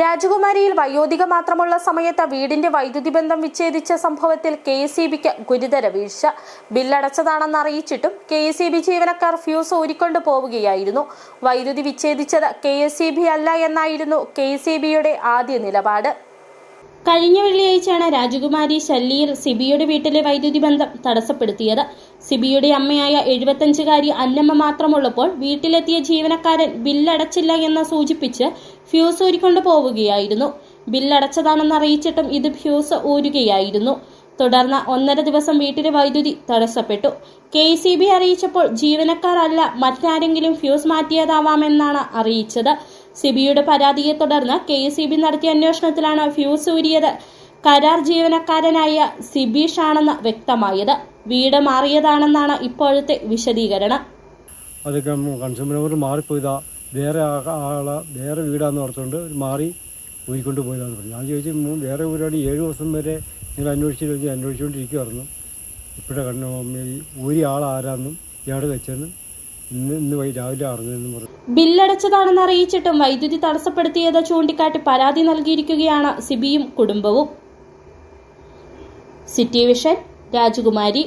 രാജകുമാരിയിൽ വയോധിക മാത്രമുള്ള സമയത്ത് വീടിന്റെ വൈദ്യുതി ബന്ധം വിച്ഛേദിച്ച സംഭവത്തിൽ കെ എസ് ഇ ബിക്ക് ഗുരുതര വീഴ്ച. ബില്ലടച്ചതാണെന്ന് അറിയിച്ചിട്ടും കെ എസ് ഇ ബി ജീവനക്കാർ ഫ്യൂസ് ഊരിക്കൊണ്ട് പോവുകയായിരുന്നു. വൈദ്യുതി വിച്ഛേദിച്ചത് കെ എസ് ഇ ബി അല്ല എന്നായിരുന്നു കെ എസ് ഇ ബിയുടെ ആദ്യ നിലപാട്. കഴിഞ്ഞ വെള്ളിയാഴ്ചയാണ് രാജകുമാരി ശല്ലിയിൽ സിബിയുടെ വീട്ടിലെ വൈദ്യുതി ബന്ധം തടസ്സപ്പെടുത്തിയത്. സിബിയുടെ അമ്മയായ എഴുപത്തഞ്ചുകാരി അന്നമ്മ മാത്രമുള്ളപ്പോൾ വീട്ടിലെത്തിയ ജീവനക്കാരൻ ബില്ലടച്ചില്ല എന്ന് സൂചിപ്പിച്ച് ഫ്യൂസ് ഊരിക്കൊണ്ട് പോവുകയായിരുന്നു. ബില്ലടച്ചതാണെന്ന് അറിയിച്ചിട്ടും ഇത് ഫ്യൂസ് ഊരുകയായിരുന്നു. തുടർന്ന് ഒന്നര ദിവസം വീട്ടിലെ വൈദ്യുതി തടസ്സപ്പെട്ടു. കെ സി ബി അറിയിച്ചപ്പോൾ ജീവനക്കാരല്ല മറ്റാരെങ്കിലും ഫ്യൂസ് മാറ്റിയതാവാമെന്നാണ് അറിയിച്ചത്. സിബിയുടെ പരാതിയെ തുടർന്ന് കെ സി ബി നടത്തിയ അന്വേഷണത്തിലാണ് ഫ്യൂസ് ഊരിയത്. കരാർ ജീവനക്കാരനായ സിബീഷ് ആണെന്ന് വ്യക്തമായത്. വീട് മാറിയതാണെന്നാണ് ഇപ്പോഴത്തെ വിശദീകരണം. അതൊക്കെ കൺസ്യൂമർ മാറിപ്പോയതാ. വേറെ ആളെ വേറെ വീടാന്ന് ഓർത്തുകൊണ്ട് മാറി ഊരിക്കൊണ്ട് പോയതാന്ന് പറഞ്ഞു. ഞാൻ ചോദിച്ചു വേറെ ഊരാണ് ഏഴ് ദിവസം വരെ നിങ്ങൾ അന്വേഷിച്ചിട്ട് അന്വേഷിച്ചുകൊണ്ടിരിക്കുമായിരുന്നു ഇപ്പോഴെ കണ്ണു ഈ ഊരി ആളാരാന്നും ഇയാൾ വെച്ചെന്ന് ബില്ലടച്ചതാണെന്ന് അറിയിച്ചിട്ടും വൈദ്യുതി തടസ്സപ്പെടുത്തിയത് ചൂണ്ടിക്കാട്ടി പരാതി നൽകിയിരിക്കുകയാണ് സിബിയും കുടുംബവും. സിറ്റി വിഷൻ രാജകുമാരി.